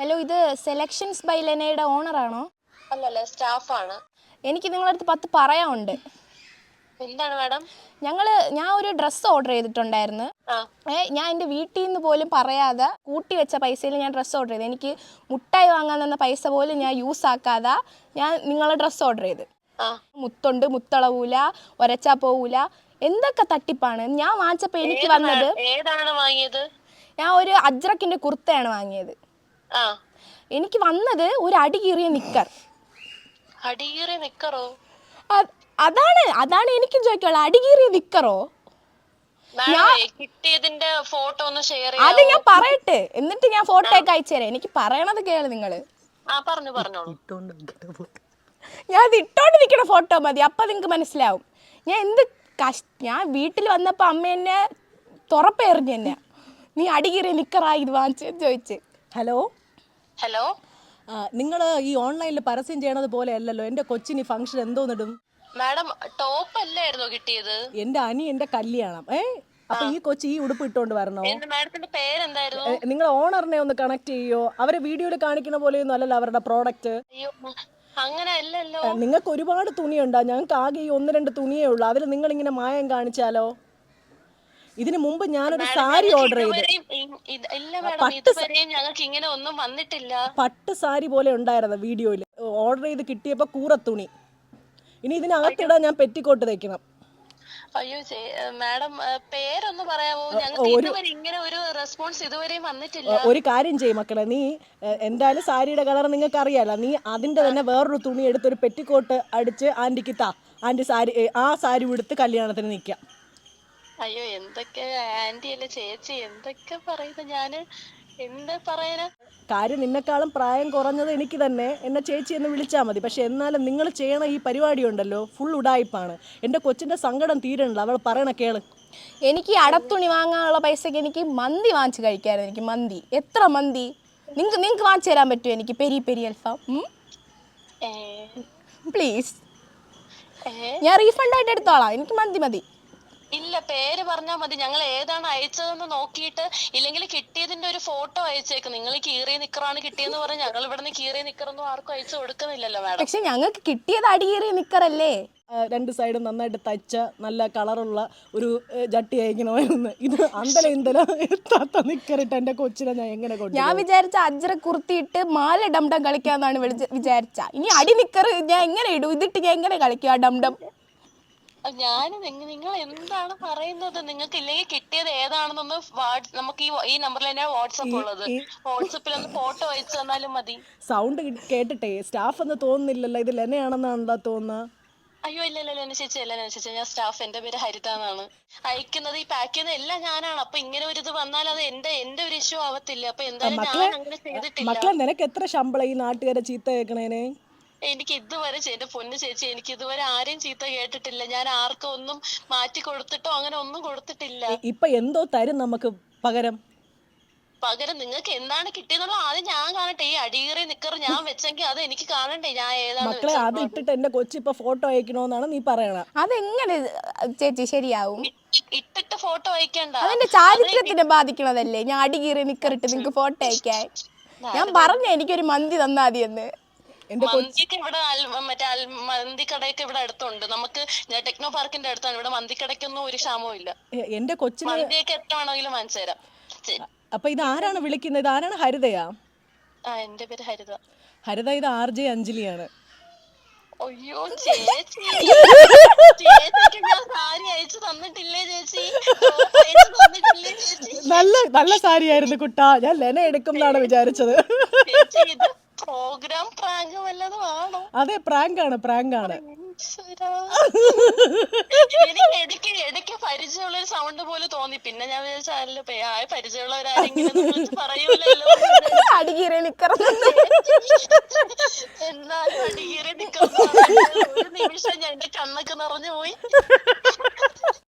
Hello ഇത് selections by ലെനയുടെ ഓണറാണോ അല്ലല്ല സ്റ്റാഫാണ് എനിക്ക് നിങ്ങളുടെ അടുത്ത് പത്ത് പറയാനുണ്ട്. എന്താണ് മാഡം? ഞങ്ങൾ ഞാൻ ഒരു ഡ്രസ്സ് ഓർഡർ ചെയ്തിട്ടുണ്ടായിരുന്നു. ഏ ഞാൻ എന്റെ വീട്ടിൽ നിന്ന് പോലും പറയാതെ കൂട്ടി വെച്ച പൈസയിൽ ഞാൻ ഡ്രസ്സ് ഓർഡർ ചെയ്തു. എനിക്ക് മുട്ടായി വാങ്ങാൻ തന്ന പൈസ പോലും ഞാൻ യൂസ് ആക്കാതെ ഞാൻ നിങ്ങളെ ഡ്രസ്സ് ഓർഡർ ചെയ്ത്. മുത്തുണ്ട് മുത്തളവൂല ഒരച്ച പോവൂല എന്തൊക്കെ തട്ടിപ്പാണ്? ഞാൻ വാങ്ങിച്ചപ്പോ എനിക്ക് വന്നത് ഞാൻ ഒരു അജ്രക്കിന്റെ കുർത്തയാണ് വാങ്ങിയത്. എനിക്ക് വന്നത് ഒരു അടി കീറിയ നിക്കർ. അടികീറിയ നിക്കറോ? അതാണ് അതാണ് എനിക്ക് ചോദിക്കാനുള്ളത് അടി കീറിയ നിക്കറോ? കിട്ടിയതിന്റെ ഫോട്ടോ ഒന്ന് ഷെയർ അത് ഞാൻ പറയട്ടെ. എന്നിട്ട് ഞാൻ ഫോട്ടോ ഒക്കെ അയച്ചു തരാം. എനിക്ക് പറയണത് കേൾ നിങ്ങൾ. ആ പറഞ്ഞു പറഞ്ഞോളൂ ഞാൻ അത് ഇട്ടോണ്ട് നിൽക്കണ ഫോട്ടോ മതി. അപ്പം നിങ്ങൾക്ക് മനസ്സിലാവും. ഞാൻ എന്ത് കഷ് ഞാൻ വീട്ടിൽ വന്നപ്പോൾ അമ്മ എന്നെ തുറപ്പെറിഞ്ഞു എന്നെ. നീ അടികീറിയ നിക്കറായി ഇത് വാങ്ങിച്ചു ചോദിച്ച്. ഹലോ? ഹലോ നിങ്ങൾ ഈ ഓൺലൈനിൽ പരസ്യം ചെയ്യണത് പോലെ അല്ലല്ലോ. എന്റെ കൊച്ചിന് ഫംഗ്ഷൻ എന്തോന്നിടും? മാഡം ടോപ്പ് അല്ലായിരുന്നോ കിട്ടിയത്? എന്റെ അനി എന്റെ കല്യാണം. ഏ? അപ്പൊ ഈ കൊച്ചി ഈ ഉടുപ്പ് ഇട്ടോണ്ട് വരണോ? മാഡത്തിന്റെ പേരെന്തായിരുന്നു? നിങ്ങൾ ഓണറിനെ ഒന്ന് കണക്ട് ചെയ്യോ? അവരെ വീഡിയോയിൽ കാണിക്കുന്ന പോലെയൊന്നും അല്ലല്ലോ അവരുടെ പ്രോഡക്റ്റ് നിങ്ങൾക്ക് ഒരുപാട് തുണിയുണ്ടോ. ഞങ്ങൾക്ക് ആകെ ഈ ഒന്ന് രണ്ട് തുണിയേ ഉള്ളൂ. അതിൽ നിങ്ങൾ ഇങ്ങനെ മായം കാണിച്ചാലോ? ഇതിനു മുമ്പ് ഞാനൊരു സാരി ഓർഡർ ചെയ്തു ഇത് ഇല്ല മാഡം ഇതുവരെയും ഞങ്ങൾക്ക് ഇങ്ങനെ ഒന്നും വന്നിട്ടില്ല. പട്ട് സാരി പോലെ ഉണ്ടായിരുന്നു വീഡിയോയിൽ ഓർഡർ ചെയ്ത് കിട്ടിയപ്പോൾ തുണി. ഇനി ഇതിനകത്തിടാൻ ഞാൻ പെറ്റിക്കോട്ട് തയ്ക്കണം അയ്യോ മാഡം പേരൊന്ന് പറയാമോ? ഞങ്ങൾക്ക് ഇതുവരെ ഇങ്ങനെ ഒരു റെസ്പോൺസ് ഇതുവരെയും വന്നിട്ടില്ല. ഒരു കാര്യം ചെയ്യും മക്കളെ നീ എന്തായാലും സാരിയുടെ കളർ നിങ്ങൾക്ക് അറിയാലോ നീ അതിന്റെ തന്നെ വേറൊരു തുണി എടുത്ത് ഒരു പെറ്റിക്കോട്ട് അടിച്ച് ആന്റിക്ക് താ. ആന്റി സാരി ആ സാരി ഉടുത്ത് കല്യാണത്തിന് നിൽക്കാം. അയ്യോ എന്തൊക്കെ ആന്റി അല്ലെ ചേച്ചി എന്തൊക്കെ പറയുന്നു ഞാൻ? എന്ത് പറയാനാ? കാര്യം നിന്നെക്കാളും പ്രായം കുറഞ്ഞത് എനിക്ക് തന്നെ. എന്നെ ചേച്ചി എന്ന് വിളിച്ചാൽ മതി. പക്ഷെ എന്നാലും നിങ്ങൾ ചെയ്യണ ഈ പരിപാടി ഉണ്ടല്ലോ ഫുൾ ഉടായ്പാണ് എന്റെ കൊച്ചിന്റെ സങ്കടം തീരണല്ലോ. അവൾ പറയണ കേൾ. എനിക്ക് അടത്തുണി വാങ്ങാനുള്ള പൈസക്ക് എനിക്ക് മന്തി വാങ്ങിച്ച് കഴിക്കായിരുന്നു. എനിക്ക് മന്തി. എത്ര മന്തി? നിങ്ങൾക്ക് നിങ്ങൾക്ക് വാങ്ങിച്ചു തരാൻ പറ്റുമോ എനിക്ക്? Peri peri alfaham. പ്ലീസ് ഞാൻ റീഫണ്ട് ആയിട്ട് എടുത്തോളാം. എനിക്ക് മന്തി മതി. ഇല്ല പേര് പറഞ്ഞാൽ മതി. ഞങ്ങൾ ഏതാണ് അയച്ചതെന്ന് നോക്കിയിട്ട് ഇല്ലെങ്കിൽ കിട്ടിയതിന്റെ ഒരു ഫോട്ടോ അയച്ചേക്ക്. നിങ്ങൾ കീറിയ നിക്കറാണ് കിട്ടിയെന്ന് പറഞ്ഞ് ഞങ്ങൾ ഇവിടുന്ന് കീറിയ നിക്കറൊന്നും ആർക്കും അയച്ചു കൊടുക്കുന്നില്ലല്ലോ മാഡം. പക്ഷെ ഞങ്ങൾക്ക് കിട്ടിയത് അടിയേറിയ നിക്കറല്ലേ? രണ്ട് സൈഡും നന്നായിട്ട് തച്ച നല്ല കളറുള്ള ഒരു ജട്ടി അയക്കണമായിരുന്നു. ഇത് അന്തല ഇന്തല എത്താത്ത നിക്കറിട്ട് എന്റെ കൊച്ചിനെ ഞാൻ എങ്ങനെ കൊണ്ടു ഞാൻ വിചാരിച്ച അജ്ര കുർത്തിയിട്ട് മാല ഡംഡം കളിക്കാന്നാണ് വിളിച്ച വിചാരിച്ച. ഇനി അടി നിക്കർ ഞാൻ എങ്ങനെ ഇടും? ഇതിട്ട് ഞാൻ എങ്ങനെ കളിക്കും ആ ഡംഡം ഞാൻ നിങ്ങൾ എന്താണ് പറയുന്നത്? നിങ്ങൾക്ക് ഇല്ലെങ്കിൽ കിട്ടിയത് ഏതാണെന്നൊന്ന് വാട്സ് നമുക്ക് ഈ ഈ നമ്പറിൽ തന്നെ വാട്സപ്പ് ഉള്ളത്. വാട്സപ്പിൽ ഒന്ന് ഫോട്ടോ അയച്ചു തന്നാലും മതി. സൗണ്ട് കേട്ടിട്ടേ സ്റ്റാഫ് എന്ന് തോന്നുന്നില്ലല്ലോ. ഇത് ലെനയാണെന്നാണല്ലോ തോന്നുന്നത് അയ്യോ ഇല്ല ഇല്ല എന്നെ ചേച്ചി അല്ല എന്നെ ചേച്ചി. ഞാൻ സ്റ്റാഫ് എന്റെ പേര് ഹരിത എന്നാണ് അയക്കുന്നത് ഈ പാക്ക് ചെയ്യുന്ന എല്ലാം ഞാനാണ്. അപ്പൊ ഇങ്ങനെ ഒരു ഇത് വന്നാൽ അത് എന്റെ എന്റെ ഒരു ഇഷ്യൂ ആവത്തില്ല. അപ്പൊ എന്തായാലും ഞാൻ അങ്ങനെ ചെയ്തിട്ടില്ല. മക്കളെ നിനക്ക് എത്ര ശമ്പളം ഈ നാട്ടുകാരെ ചീത്ത കേൾക്കണേനെ? എനിക്ക് ഇതുവരെ എന്റെ പൊന്നു ചേച്ചി എനിക്ക് ഇതുവരെ ആരെയും ചീത്ത കേട്ടിട്ടില്ല. ഞാൻ ആർക്കും ഒന്നും മാറ്റി കൊടുത്തിട്ടോ അങ്ങനെ ഒന്നും കൊടുത്തിട്ടില്ല. ഇപ്പൊ എന്തോ തരും നമുക്ക് പകരം? പകരം നിങ്ങൾക്ക് എന്താണ് കിട്ടിയെന്നുള്ള ആദ്യം ഞാൻ കാണട്ടെ. ഈ അടിയേറി നിക്കർ ഞാൻ വെച്ചെങ്കിൽ അത് എനിക്ക് കാണണ്ടേ? ഞാൻ ഏതാണ് മക്കളെ അത് ഇട്ടിട്ട് എന്റെ കൊച്ചി ഇപ്പൊ ഫോട്ടോ അയക്കണോന്നാണ് നീ പറയണ. അതെങ്ങനെ ചേച്ചി ശരിയാവും? ഇ- ഇട്ടിട്ട് ഫോട്ടോ അയക്കണ്ട. അതെന്റെ ചാരിത്രത്തിനെ ബാധിക്കണതല്ലേ? ഞാൻ അടികീറി നിക്കറിട്ട് നിങ്ങൾക്ക് ഫോട്ടോ അയക്കാൻ. ഞാൻ പറഞ്ഞ എനിക്കൊരു മന്തി തന്നാ മതി എന്ന് മന്തിക്ക് ഇവിടെ മറ്റേ അൽ- മന്തി ഇവിടെ അടുത്തുണ്ട്. നമുക്ക് ടെക്നോ പാർക്കിന്റെ അടുത്താണ്. ഇവിടെ മന്തിക്കടയ്ക്കൊന്നും ഒരു ക്ഷാമവും ഇല്ല. എന്റെ കൊച്ചിന് മന്തിയൊക്കെ എത്ര വേണമെങ്കിലും വാങ്ങിച്ചു തരാം. അപ്പൊ ഇത് ആരാണ് വിളിക്കുന്നത്? ഇത് ആരാണ് ഹരിതയാ? ആ എന്റെ പേര് ഹരിത. ഹരിത ഇത് ആർ ജെ അഞ്ജലിയാണ്. അയ്യോ ചേച്ചി. ചേച്ചിക്ക് ഞാൻ സാരി അയച്ചു തന്നിട്ടില്ലേ ചേച്ചി? ടോപ്പ് തന്നിട്ടില്ലേ ചേച്ചി? നല്ല നല്ല സാരിയായിരുന്നു കുട്ടാ. ഞാൻ ലെന എടുക്കും എന്നാണ് വിചാരിച്ചത്. ചേച്ചി ഇത് പ്രോഗ്രാം പ്രാങ്ക് വല്ലതും ആണോ അതെ പ്രാങ്ക് ആണ് പ്രാങ്ക് ആണ്. എനിക്ക് ഇടയ്ക്ക് ഇടയ്ക്ക് പരിചയമുള്ള ഒരു സൗണ്ട് പോലെ തോന്നി. പിന്നെ ഞാൻ വിചാരിച്ചല്ലോ ആയ പരിചയമുള്ളവരാരെങ്കിലും പറയൂലല്ലോ അടികീറി നിക്കർ എന്നാലും നിൽക്കുന്ന ഒരു നിമിഷം ഞാൻ എന്റെ കണ്ണൊക്കെ നിറഞ്ഞു പോയി.